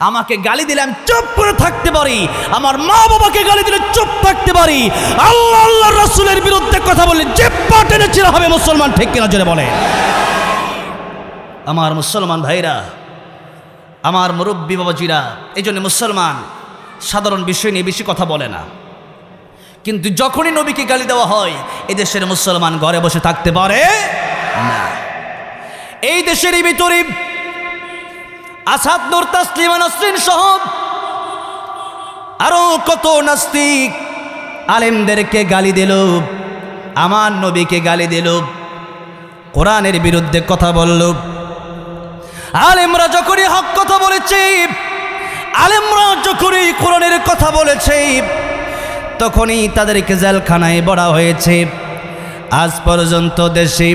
আমাকে গালি দিলে আমি চুপ করে থাকতে পারি। আমার মা বাবাকে গালি দিলে চুপ থাকতে পারি। আল্লাহ আল্লাহ রসুলের বিরুদ্ধে কথা বললে যে পাটেনে চিরা হবে মুসলমান, ঠিক কিনা জোরে বলে। আমার মুসলমান ভাইরা, আমার মুরব্বী বাবাজিরা এই জন্য মুসলমান সাধারণ বিষয় নিয়ে বেশি কথা বলে না। কিন্তু যখনই নবীকে গালি দেওয়া হয়, এই দেশের মুসলমান ঘরে বসে থাকতে পারে না। এই দেশের এই ভিতরে আসাদ নুর তাসলিমা নসরিন সহ আরও কত নাস্তিক আলেমদেরকে গালি দিল, আমার নবীকে গালি দিল, কোরআনের বিরুদ্ধে কথা বলল। আলেমরা যখনই হক কথা বলেছে, আলেমরা যখনই কোরআনের কথা বলেছে, তখনই তাদেরকে জেলখানায় বড়া হয়েছে। আজ পর্যন্ত দেশে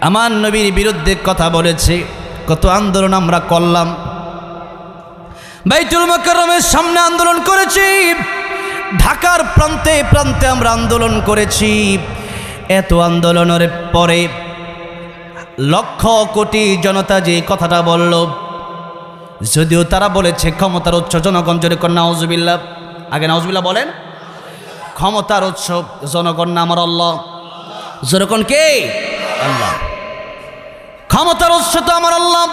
আমার নবীর বিরুদ্ধে কথা বলেছে। কত আন্দোলন আমরা করলাম। বাইতুল মকরমের সামনে আন্দোলন করেছি। ঢাকার প্রান্তে প্রান্তে আমরা আন্দোলন করেছি। এত আন্দোলনের পরে লক্ষ কোটি জনতা যে কথাটা বলল, যদিও তারা বলেছে ক্ষমতার উৎস জনগণ জোরে কন্যা নওয়াজবিল্লা আগে নওয়াজবিল্লা বলেন। ক্ষমতার উৎস জনগণ আমার আল্লাহ। যেরকম কে? আল্লাহ। ক্ষমতার উৎস তো আমার আল্লাহ।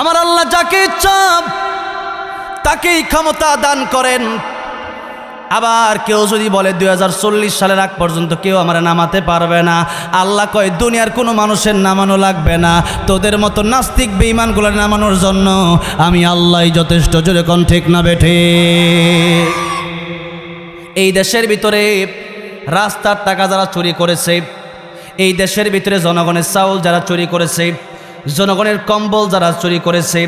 আমার আল্লাহ যাকে ইচ্ছা, তাকেই ক্ষমতা দান করেন। আবার কেউ যদি বলে দুই সালের আগ পর্যন্ত কেউ আমার নামাতে পারবে না। আল্লাহ কয়, দুনিয়ার কোনো মানুষের নামানো লাগবে না। তোদের মতো নাস্তিক বেইমানগুলো নামানোর জন্য আমি আল্লাহ যথেষ্ট জোরে কোন ঠিক না বেঠে। এই দেশের ভিতরে রাস্তার টাকা যারা চুরি করেছে এই দেশের ভিতরে জনগণের চাউল যারা চুরি করেছে, জনগণের কম্বল যারা চুরি করেছে,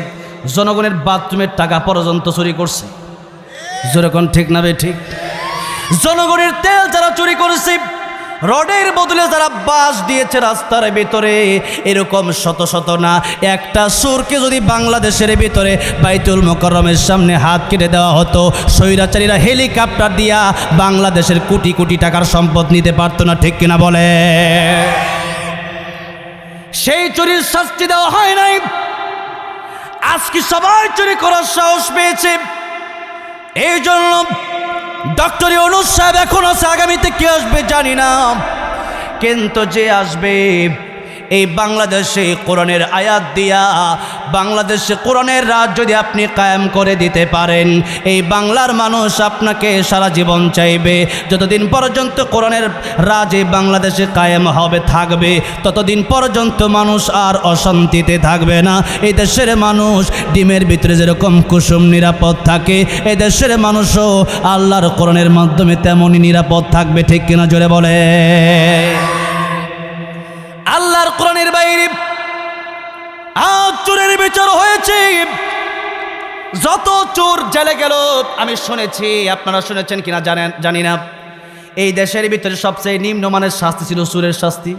জনগণের বাথরুমের টাকা পর্যন্ত চুরি করছে। যেরকম ঠিক না বে ঠিক? জনগণের তেল যারা চুরি করেছে রডের বদলে যারা বাস দিয়েছে রাস্তার ভিতরে, এরকম শত শত না। একটা সুরকে যদি বাংলাদেশের ভিতরে বাইতুল মোকরমের সামনে হাত কেটে দেওয়া হতো, স্বৈরাচারীরা হেলিকপ্টার দিয়া বাংলাদেশের কোটি কোটি টাকার সম্পদ নিতে পারতো না, ঠিক কিনা বলে? সেই চুরির শাস্তি দেওয়া হয় নাই। আজকে সবাই চুরি করার সাহস পেয়েছে। এই জন্য ডক্টর অনুষ্ঠান সাহেব এখন আছে আগামীতে কে আসবে জানি না। কিন্তু যে আসবে এই বাংলাদেশে কোরআনের আয়াত দিয়া, বাংলাদেশে কোরআনের রাজ যদি আপনি কায়েম করে দিতে পারেন, এই বাংলার মানুষ আপনাকে সারা জীবন চাইবে। যতদিন পর্যন্ত কোরআনের রাজ এই বাংলাদেশে কায়েম হবে, থাকবে, ততদিন পর্যন্ত মানুষ আর অশান্তিতে থাকবে না। এই দেশের মানুষ ডিমের ভিতরে যেরকম কুসুম নিরাপদ থাকে, এই দেশের মানুষও আল্লাহর কোরআনের মাধ্যমে তেমনই নিরাপদ থাকবে, ঠিক কিনা জোরে বলে আজ চোরের বিচার হয়েছে। যত চোর জেলে গেল, আমি শুনেছি, আপনারা শুনেছেন কিনা জানেন, জানি না। এই দেশের ভিতরে সবচেয়ে নিম্নমানের শাস্তি ছিল চোরের শাস্তি।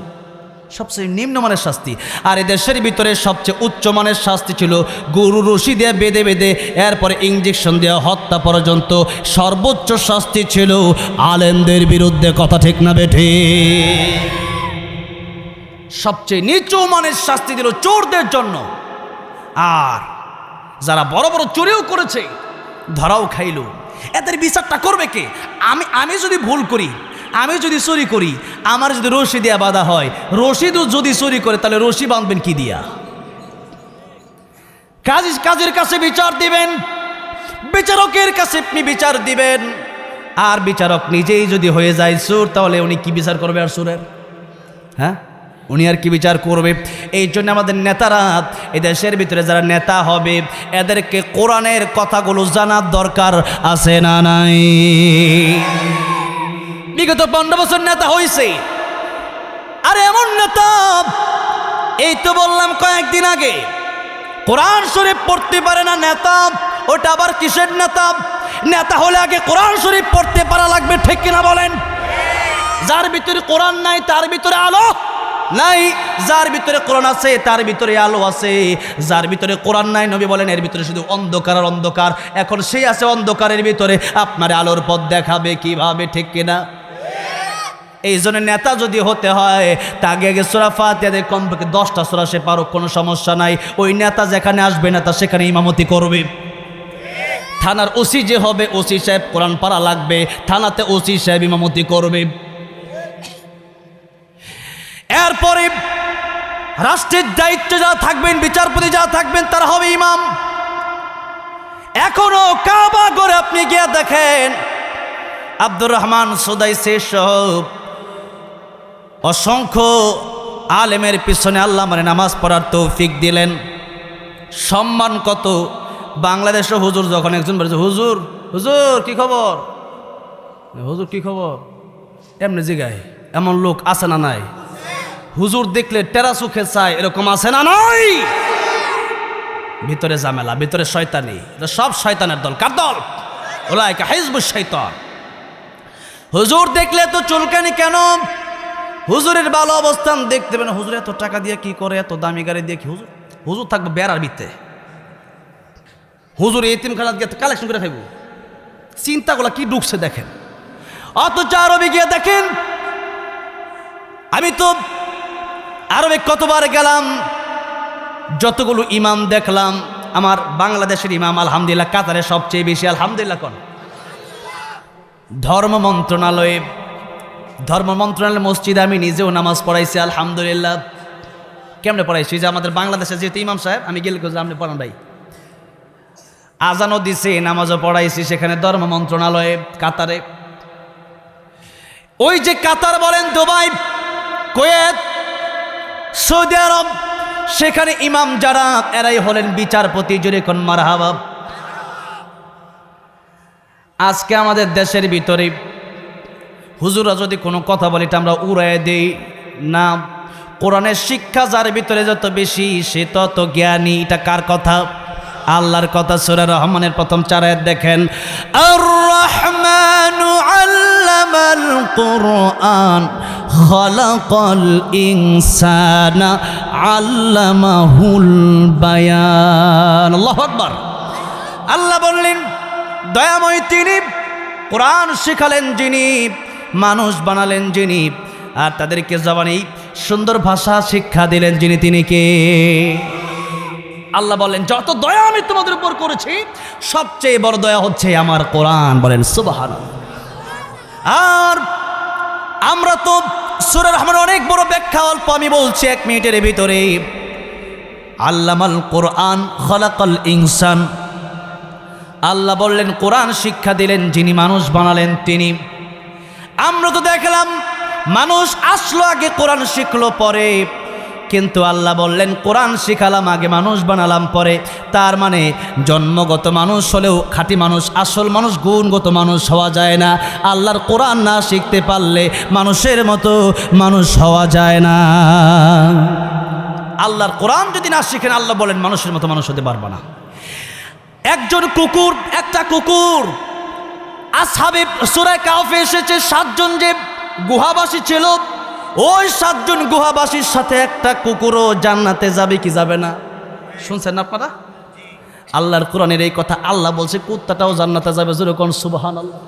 সবচেয়ে নিম্নমানের শাস্তি। আর এই দেশের ভিতরে সবচেয়ে উচ্চমানের শাস্তি ছিল গরু রশি দিয়ে বেঁধে বেঁধে, এরপরে ইঞ্জেকশন দেওয়া হত্যা পর্যন্ত। সর্বোচ্চ শাস্তি ছিল আলেমদের বিরুদ্ধে, কথা ঠিক না বেঠে সবচেয়ে নিচু মানের শাস্তি দিল চোরদের জন্য। আর যারা বড় বড় চুরিও করেছে, ধরাও খাইল। এদের বিচারটা করবে কে? আমি আমি যদি ভুল করি, আমি যদি চুরি করি, আমার যদি রশি দেওয়া বাধা হয়, রশিদও যদি চুরি করে, তাহলে রশি বাঁধবেন কি দিয়া? কাজ, কাজের কাছে বিচার দিবেন, বিচারকের কাছে আপনি বিচার দিবেন। আর বিচারক নিজেই যদি হয়ে যায় সুর, তাহলে উনি কি বিচার করবে আর সুরের? হ্যাঁ? উনি আর কি বিচার করবে? এই জন্য আমাদের নেতারা এই দেশের ভিতরে যারা নেতা হবে, এদেরকে কোরআনের কথাগুলো জানার দরকার আছে না নাই? বিগত পনেরো বছর নেতা হয়েছে আর এমন নেতা, এই তো বললাম কয়েকদিন আগে, কোরআন শরীফ পড়তে পারে না নেতা, ওটা আবার কিসের নেতা? নেতা হলে আগে কোরআন শরীফ পড়তে পারা লাগবে, ঠিক কিনা বলেন? যার ভিতরে কোরআন নাই, তার ভিতরে আলো। নাই, যার ভিতরে কোরআন আছে, তার ভিতরে আলো আছে। যার ভিতরে কোরআন নাই, নবী বলেন, এর ভিতরে শুধু অন্ধকার আর অন্ধকার। এখন সেই আছে অন্ধকারের ভিতরে, আপনার আলোর পথ দেখাবে কীভাবে, ঠিক কিনা এই জন্য নেতা যদি হতে হয় তা আগে সোরা ফাতিয়াদের কমপক্ষে দশটা সোরা সে পারুক, কোনো সমস্যা নাই। ওই নেতা যেখানে আসবে, নেতা সেখানে ইমামতি করবে। থানার ওসি যে হবে, ওসি সাহেব কোরআন পাড়া লাগবে, থানাতে ওসি সাহেব ইমামতি করবে। এরপরে রাষ্ট্রের দায়িত্বে যারা থাকবেন, বিচারপতি যারা থাকবেন, তারা হবে ইমাম। এখনও কাবা করে আপনি গিয়ে দেখেন আব্দুর রহমান সুদাই শেষ অসংখ্য আলেমের পিছনে আল্লাহ মানে নামাজ পড়ার তৌফিক দিলেন। সম্মান কত? বাংলাদেশে হুজুর যখন একজন বলেছে, হুজুর হুজুর, কি খবর? হুজুর, কি খবর? এমনি জিগায়, এমন লোক আছে না নাই? হুজুর দেখলে টেরা চোখে চায়, এরকম আছে না নাই? ভিতরে ঝামেলা, ভিতরে শয়তানি সব শয়তানের দল। কার দল? ওলা হাইজবু শৈতান হুজুর দেখলে তো চুলকানি কেন? হুজুরের ভালো অবস্থান দেখতে পেন হুজুর এত টাকা দিয়ে কি করে, এত দামি গাড়ি দিয়ে কি হুজুর? হুজুর থাকবে বেড়ার ভিত্তে। হুজুর এতিম খানাত গিয়ে কালেকশন করে খাইব। চিন্তাগুলো কি ঢুকছে দেখেন? অথচ আরবে গিয়ে দেখেন, আমি তো আরবে কতবার গেলাম, যতগুলো ইমাম দেখলাম, আমার বাংলাদেশের ইমাম, আলহামদুলিল্লাহ, কাতারে সবচেয়ে বেশি, আলহামদুলিল্লাহ কোন। ধর্ম মন্ত্রণালয়ে, ধর্ম মন্ত্রণালয় মসজিদে আমি নিজেও নামাজ পড়াইছি, আলহামদুলিল্লাহ। কেমনে পড়াইছি? যে আমাদের বাংলাদেশে যেহেতু ইমাম সাহেব, আমি গেলে কোথাও আপনি পড়ান ভাই। আজানও দিছে, নামাজও পড়াইছি, সেখানে ধর্ম মন্ত্রণালয়ে, কাতারে। ওই যে কাতার বলেন দুবাই, কোয়েত সৌদি আরব, সেখানে ইমাম যারা, এরাই হলেন বিচারপতি জুড়ে কোন মারহাবা। আজকে আমাদের দেশের ভিতরে হুজুরা যদি কোনো কথা বলি, এটা আমরা উড়াই দেই না। কোরআনের শিক্ষা যার ভিতরে যত বেশি, সে তত জ্ঞানী। এটা কার কথা? আল্লাহর কথা, সুরা রহমানের প্রথম চারায় দেখেন আর রহমান আল্লামাল কোরআন। খলাকল ইনসানা আল্লামাহুল বায়ান। আল্লাহু আকবার। আল্লাহ বললেন, দয়াময় তিনি, কোরআন শিখালেন যিনি, মানুষ বানালেন যিনি, আর তাদেরকে জবানেই সুন্দর ভাষা শিক্ষা দিলেন যিনি তিনি কে? আল্লাহ বলেন যত দয়া আমি তোমাদের উপর করেছি, সবচেয়ে বড় দয়া হচ্ছে আমার কোরআন। বলেন সুবাহান আর আমরা তো সুরের আমার অনেক বড় ব্যাখ্যা, অল্প আমি বলছি এক মিনিটের ভিতরে। আল্লামাল কোরআন খলাকল ইনসান। আল্লাহ বললেন, কোরআন শিক্ষা দিলেন, যিনি মানুষ বানালেন তিনি। আমরা তো দেখলাম, মানুষ আসলো আগে কোরআন শিখলো পরে। কিন্তু আল্লাহ বললেন, কোরআন শিখালাম, আগে মানুষ বানালাম, পরে তার মানে জন্মগত মানুষ হলেও খাঁটি মানুষ, আসল মানুষ গুণগত মানুষ হওয়া যায় না। আল্লাহর কোরআন না শিখতে পারলে মানুষের মতো মানুষ হওয়া যায় না। আল্লাহর কোরআন যদি না শিখেন, আল্লাহ বলেন, মানুষের মতো মানুষ হতে পারবে না। একজন কুকুর, একটা কুকুর, আসহাবে সুরায় কাউফে এসেছে, সাতজন যে গুহাবাসী ছিল ওই সাতজন গুহাবাসীর সাথে একটা কুকুরও জান্নাতে যাবে কি যাবে না? শুনছেন আপনারা? আল্লাহর কোরআনের এই কথা আল্লাহ বলছে, কুত্তাটাও জান্নাতে যাবে যেরকম সুবাহান আল্লাহ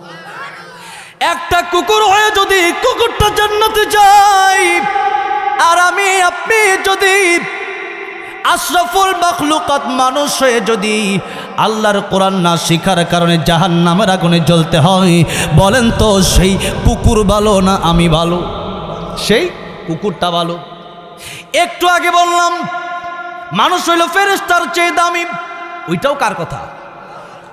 একটা কুকুর হয়ে যদি কুকুরটা জান্নাতে যায়, আর আমি, আপনি যদি আশরাফুল মখলুকাত মানুষ হয়ে যদি আল্লাহর কোরআন না শিখার কারণে জাহান নামের আগুনে জ্বলতে হয়, বলেন তো সেই কুকুর ভালো না আমি ভালো? সেই কুকুরটা ভালো। একটু আগে বললাম, মানুষ হইল ফেরেস্তার চেয়ে দামি। ওইটাও কার কথা?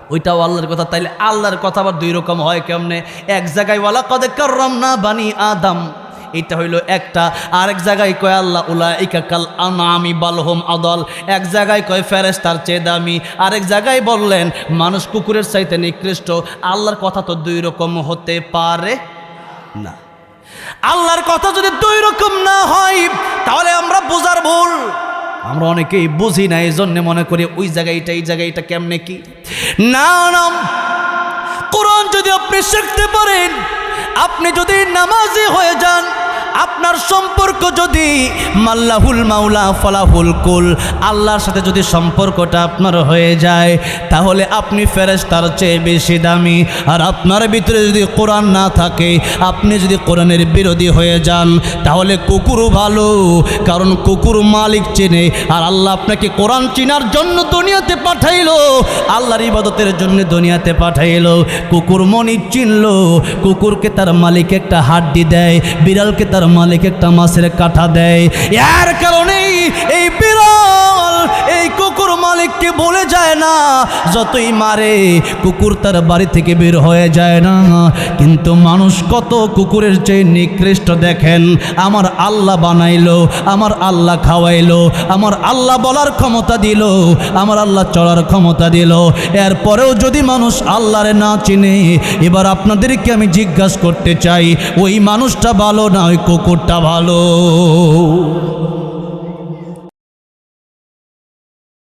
ওইটাও আল্লাহর কথা। তাইলে আল্লাহর কথা আবার দুই রকম হয় কেমনে? এক জায়গায় ওয়ালা কদে করম না বানি আদম। এটা হইল একটা। আরেক জায়গায় কয়, আল্লাহ উলা ইকাকাল আনামি বালহম আদল। এক জায়গায় কয় ফেরেস তার চেয়ে দামি। আরেক জায়গায় বললেন, মানুষ কুকুরের চাইতে নিকৃষ্ট। আল্লাহর কথা তো দুই রকম হতে পারে না। আল্লাহর কথা যদি দুই রকম না হয়, তাহলে আমরা বোঝার ভুল। আমরা অনেকেই বুঝি না এই জন্যে মনে করি ওই জায়গায় এটা এই জায়গায় এটা কেমনে কি? না না। কোরআন যদি আপনি শিখতে পারেন, আপনি যদি নামাজি হয়ে যান আপনার সম্পর্ক যদি মাল্লাহুল মাওলা ফলাহুল কুল, আল্লাহর সাথে যদি সম্পর্কটা আপনার হয়ে যায়, তাহলে আপনি ফেরেশতার চেয়ে বেশি দামি। আর আপনার ভিতরে যদি কোরআন না থাকে, আপনি যদি কোরআনের বিরোধী হয়ে যান, তাহলে কুকুর ভালো, কারণ কুকুর মালিক চেনে। আর আল্লাহ আপনাকে কোরআন চিনার জন্য দুনিয়াতে পাঠাইল, আল্লাহর ইবাদতের জন্য দুনিয়াতে পাঠাইল। কুকুর মনি চিনলো, কুকুরকে তার মালিক একটা হাড্ডি দেয়, বিড়ালকে তার মালিক একটা মাছের কাঁটা দেয়। এর কারণেই এই বিড়াল এই কুকুর মালিককে বলে যায় না, যতই মারে, কুকুর তার বাড়ি থেকে বের হয়ে যায় না। কিন্তু মানুষ কত কুকুরের চেয়ে নিকৃষ্ট দেখেন। আমার আল্লাহ বানাইলো, আমার আল্লাহ খাওয়াইলো, আমার আল্লাহ বলার ক্ষমতা দিল, আমার আল্লাহ চলার ক্ষমতা দিল। এরপরেও যদি মানুষ আল্লাহরে না চিনে, এবার আপনাদেরকে আমি জিজ্ঞাসা করতে চাই, ওই মানুষটা ভালো না ওই কুকুরটা ভালো?